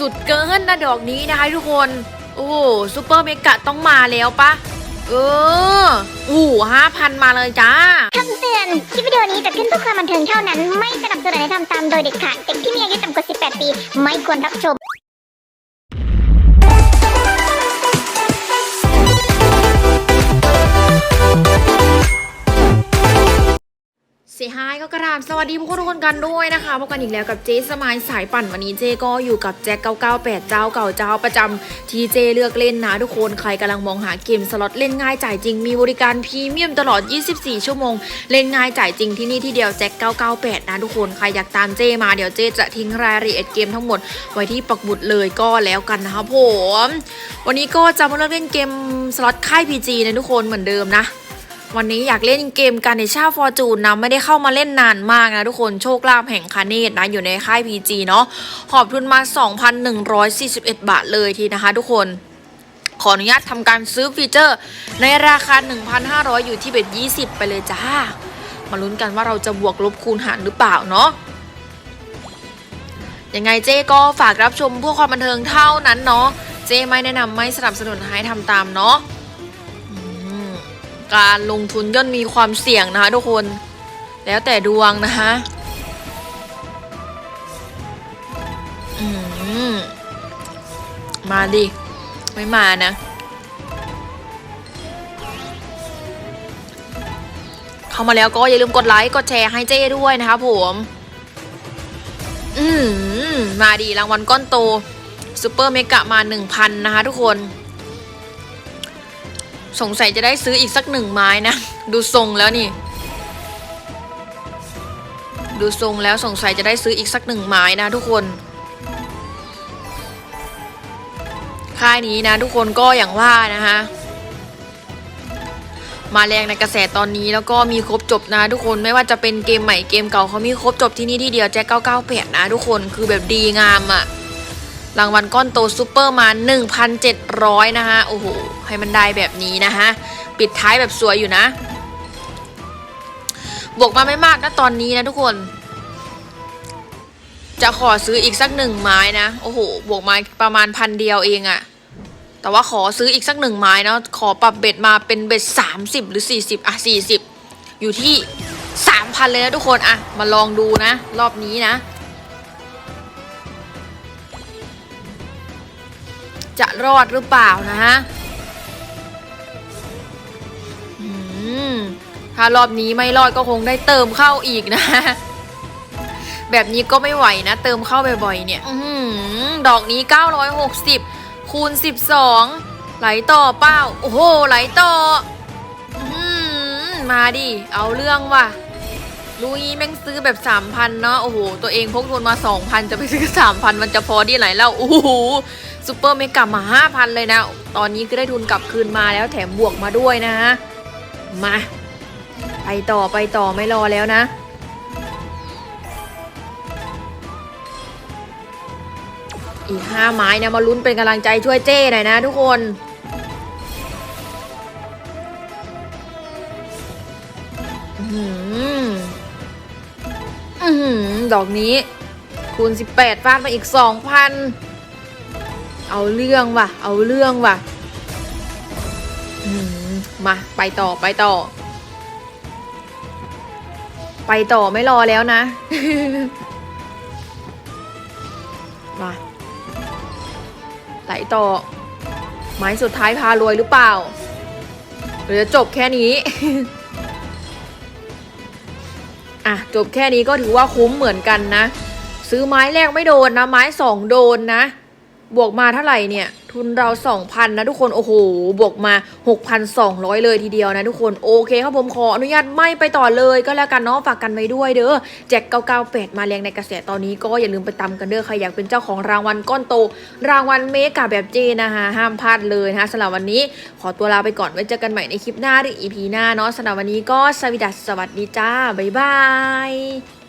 สุดเกินนะดอกนี้นะคะทุกคน โอ้ซูเปอร์เมกะต้องมาแล้วปะเอออู้ห้าพันมาเลยจ้าคำเตือน คลิปวิดีโอนี้จะขึ้นเพื่อความบันเทิงเท่านั้น ไม่สนับสนุนให้ทำตามโดยเด็ดขาด เด็กที่มีอายุต่ำกว่า 18 ปี ไม่ควรรับชม ก็กระดามสวัสดีทุกคนกันด้วยนะคะพบกันอีกแล้วกับเจ๊สมายสายปั่นวันนี้เจ๊ก็อยู่กับแจ็ค998 เจ้าเก่าเจ้าประจำที่เจ๊เลือกเล่นนะทุกคนใครกำลังมองหาเกมสล็อตเล่นง่ายจ่ายจริงมีบริการพรีเมียมตลอด 24 ชั่วโมง เล่นง่ายจ่ายจริงที่นี่ที่เดียวแจ็ค998 นะทุกคนใครอยากตามเจ๊มาเดี๋ยวเจ๊จะทิ้งรายละเอียดเกมทั้งหมดไว้ที่ปักหมุดเลยก็แล้วกันนะคะผมวันนี้ก็จะมาเริ่มเล่นเกมสล็อตค่าย PG นะทุกคนเหมือนเดิมนะ วันนี้อยากเล่นเกมการเนชาฟอร์จูนนะไม่ได้เข้ามาเล่นนานมากนะทุกคนโชคลาภแห่งคาเนตนะอยู่ในค่าย PG เนาะหอบทุนมา 2,141 บาทเลยทีนะคะทุกคนขออนุญาตทำการซื้อฟีเจอร์ ในราคา 1,500 อยู่ที่เบ็ด20 ไปเลยจ้า มาลุ้นกันว่าเราจะบวกลบคูณหารหรือเปล่าเนาะยังไงเจ๊ก็ฝากรับชมเพื่อความบันเทิงเท่านั้นเนาะเจ๊ไม่แนะนำไม่สนับสนุนให้ทำตามเนาะ การลงทุนย่อมมีความเสี่ยงนะคะทุกคน แล้วแต่ดวงนะคะอืมมาดิ ไม่มานะ เข้ามาแล้วก็อย่าลืมกดไลค์ กดแชร์ให้เจ้ด้วยนะคะผม อืมมาดีรางวัลก้อนโตซูเปอร์เมกะมา1,000นะคะทุกคน สงสัยจะได้ซื้ออีกสักหนึ่งไม้นะ ดูทรงแล้วนี่ ดูทรงแล้วสงสัยจะได้ซื้ออีกสักหนึ่งไม้นะทุกคน ค่ายนี้นะ ทุกคนก็อย่างว่านะคะมาแรงในกระแสตอนนี้แล้วก็มีครบจบนะทุกคนไม่ว่าจะเป็นเกมใหม่เกมเก่าเขามีครบจบที่นี่ที่เดียวแจ็ค998 นะทุกคนคือแบบดีงามอะ่ะ รางวัลก้อนโตซูเปอร์มา 1,700 นะคะโอ้โห ให้มันได้แบบนี้นะคะปิดท้ายแบบสวยอยู่นะ บวกมาไม่มากนะตอนนี้นะทุกคน จะขอซื้ออีกสักหนึ่งไม้นะ โอ้โห บวกมาประมาณพันเดียวเองอะแต่ว่าขอซื้ออีกสักหนึ่งไม้เนาะขอปรับเบ็ดมาเป็นเบ็ดสามสิบหรือสี่สิบอะสี่สิบอยู่ที่สามพันเลยนะทุกคนอะมาลองดูนะ รอบนี้นะ จะรอดหรือเปล่านะฮะถ้ารอบนี้ไม่รอดก็คงได้เติมเข้าอีกนะ แบบนี้ก็ไม่ไหวนะ เติมเข้าบ่อยๆเนี่ยอื้อหือดอกนี้ 960 คูณ 12 ไหลต่อเป้า โอ้โห ไหลต่ออมาดิ เอาเรื่องว่ะ ลุยแม่งซื้อแบบ3,000เนาะโอ้โห ตัวเองพกทุนมา2,000จะไปซื้อ3,000มันจะพอที่ไหนแล้วโอ้โหซูเปอร์เมกะมา5,000เลยนะ ตอนนี้คือได้ทุนกลับคืนมาแล้วแถมบวกมาด้วยนะฮะมา ไปต่อไปต่อไม่รอแล้วนะอีก5ไม้นะมาลุ้นเป็นกำลังใจช่วยเจ้หน่อยนะทุกคน อื้อหืออื้อหือ ดอกนี้ คูณ 18ฟาดมาอีก 2,000 เอาเรื่องว่ะ เอาเรื่องว่ะมมาไปต่อไปต่อ ไปต่อไม่รอแล้วนะ มาไหลต่อไม้สุดท้ายพารวยหรือเปล่า หรือจะจบแค่นี้ อะจบแค่นี้ก็ถือว่าคุ้มเหมือนกันนะ ซื้อไม้แรกไม่โดนนะ ไม้สองโดนนะ บวกมาเท่าไหร่เนี่ย ทุนเรา 2,000 นะทุกคน โอ้โห บวกมา 6,200 เลยทีเดียวนะทุกคน โอเคครับผมขออนุญาตไม่ไปต่อเลยก็แล้วกันเนาะฝากกันไว้ด้วยเด้อแจ็ค998 มาแรงในกระแสตอนนี้ก็อย่าลืมไปตามกันเด้อใครอยากเป็นเจ้าของรางวัลก้อนโต รางวัลเมกาแบบเจนะคะห้ามพลาดเลยนะคะสำหรับวันนี้ขอตัวลาไปก่อนไว้เจอกันใหม่ในคลิปหน้าหรือ EP หน้าเนาะสำหรับวันนี้ก็สวัสดีจ้าบ๊ายบาย